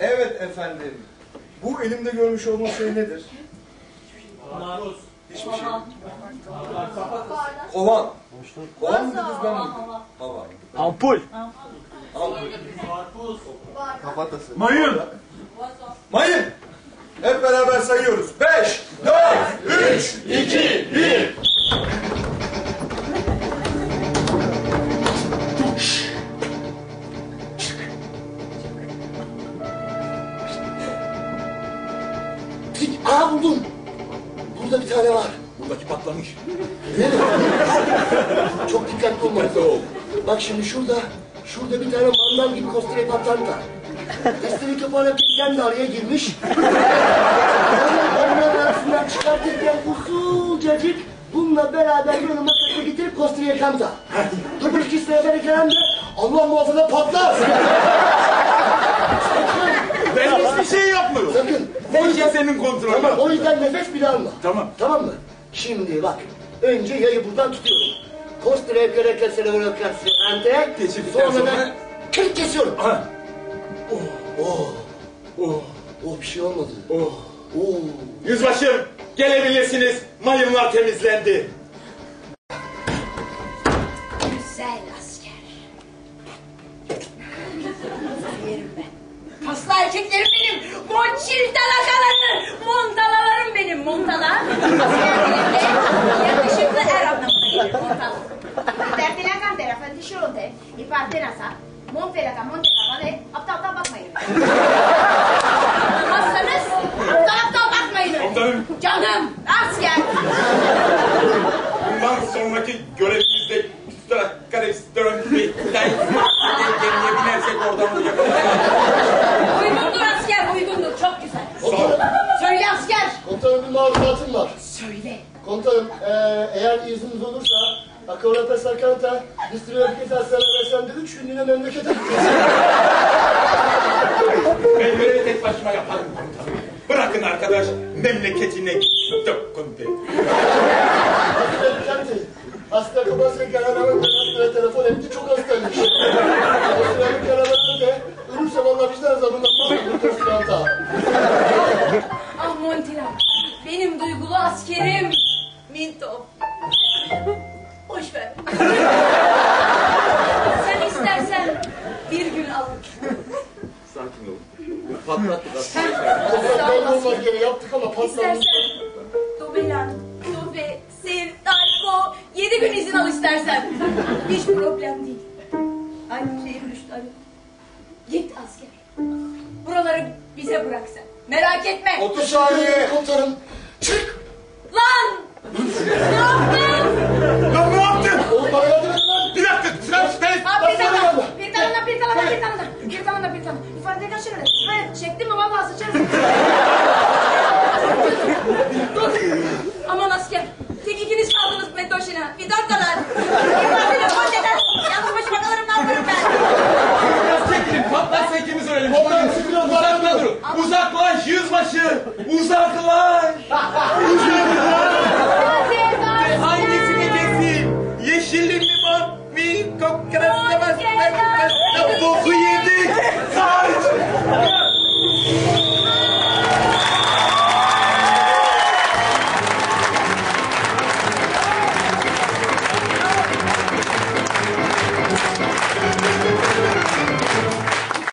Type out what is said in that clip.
Evet efendim. Bu elimde görmüş olduğunuz şey nedir? Maruz. Hiçbir şey. Kovan. Kovan mı dediniz ben mi? Hava. Ampul. Al. Karpuz. Kafatası. Mayın. Mayın. Hep beraber sayıyoruz. Beş, dört, üç, iki, bir. Aa buldum. Burada bir tane var. Buradaki patlamış. Mi? Çok dikkatli olmalısın. Bak şimdi şurada, şurada bir tane mandal gibi kostire patlan var. Desteği kapağına bir de araya girmiş. Onların arasından çıkartırken usulcacık bununla beraber böyle makasla getirip kostire kamda. Dur iki sıraya bereken de Allah muhafaza patlar. Ben hiçbir şey yapmıyorum. Bu işe senin kontrolün. Tamam o yüzden nefes bile alma. Tamam. Tamam mı? Şimdi bak. Önce yayı buradan tutuyorum. Kostre kere kesere böyle kesere Geçirdikten Sonra da sonra- kırık kesiyorum. Ha. Oh. Oh. Oh bir şey olmadı. Oh. Oh. Yüzbaşım gelebilirsiniz. Mayınlar temizlendi. Güzel asker. Yerim ben. Kaslı erkeklerim benim. Monçil talakaları. Montalalarım benim. Montala. Askerliğinde yakışıklı er anlamına gelir. Montala. Dertine kan tarafı dişironte, iparte nasa, montelaka montelaka de aptal aptal bakmayın. Bakmazsanız aptal aptal bakmayın. Komutanım. Canım asker. Bundan sonraki görevimizde Karakteristik bir gemiye binersek oradan buraya kadar. Uygundur asker uygundur. Çok güzel. Komutanım, Söyle asker. komutanım bir malumatım var. Söyle. Komutanım eee, eğer izniniz olursa Akavra Pesakanta, Distriyo Kitasya'na ve sen de üç günlüğüne memlekete gideceğiz. Ben görevi tek başıma yaparım komutanım. Bırakın arkadaş memleketine dokundu. Kenti, hasta kafası karavanın Boş ver. Sen istersen bir gün al. Sakin olun. Patlattık aslında. Olmaz gene yaptık ama patlamış. İstersen Dobelan, Dobe, Sev, Dalko, yedi gün izin al istersen. Hiç problem değil. Aynı şeyi düştü Ali. Git asker. Buraları bize bırak sen. Merak etme. 30 saniye. Komutanım çık. Lan! ne yaptın? Lan ne yaptın? Oğlum bana yardım edin lan. Bir dakika sen sen. Ha, bir Bak, tane, bak. bir tane, bir tane, bir tane, bir tane, bir kaçırın. Hayır, çektin mi vallahi sıçarım. Dur. Aman asker. Tek ikiniz kaldınız Medoşina. Bir dakikalar. İfade yapın deden. Yalnız ne yaparım ben. Çekilin patlarsa ikimiz ölelim. Sıkıyorum. Uzakla durun. Uzaklaş yüzbaşı. Uzak.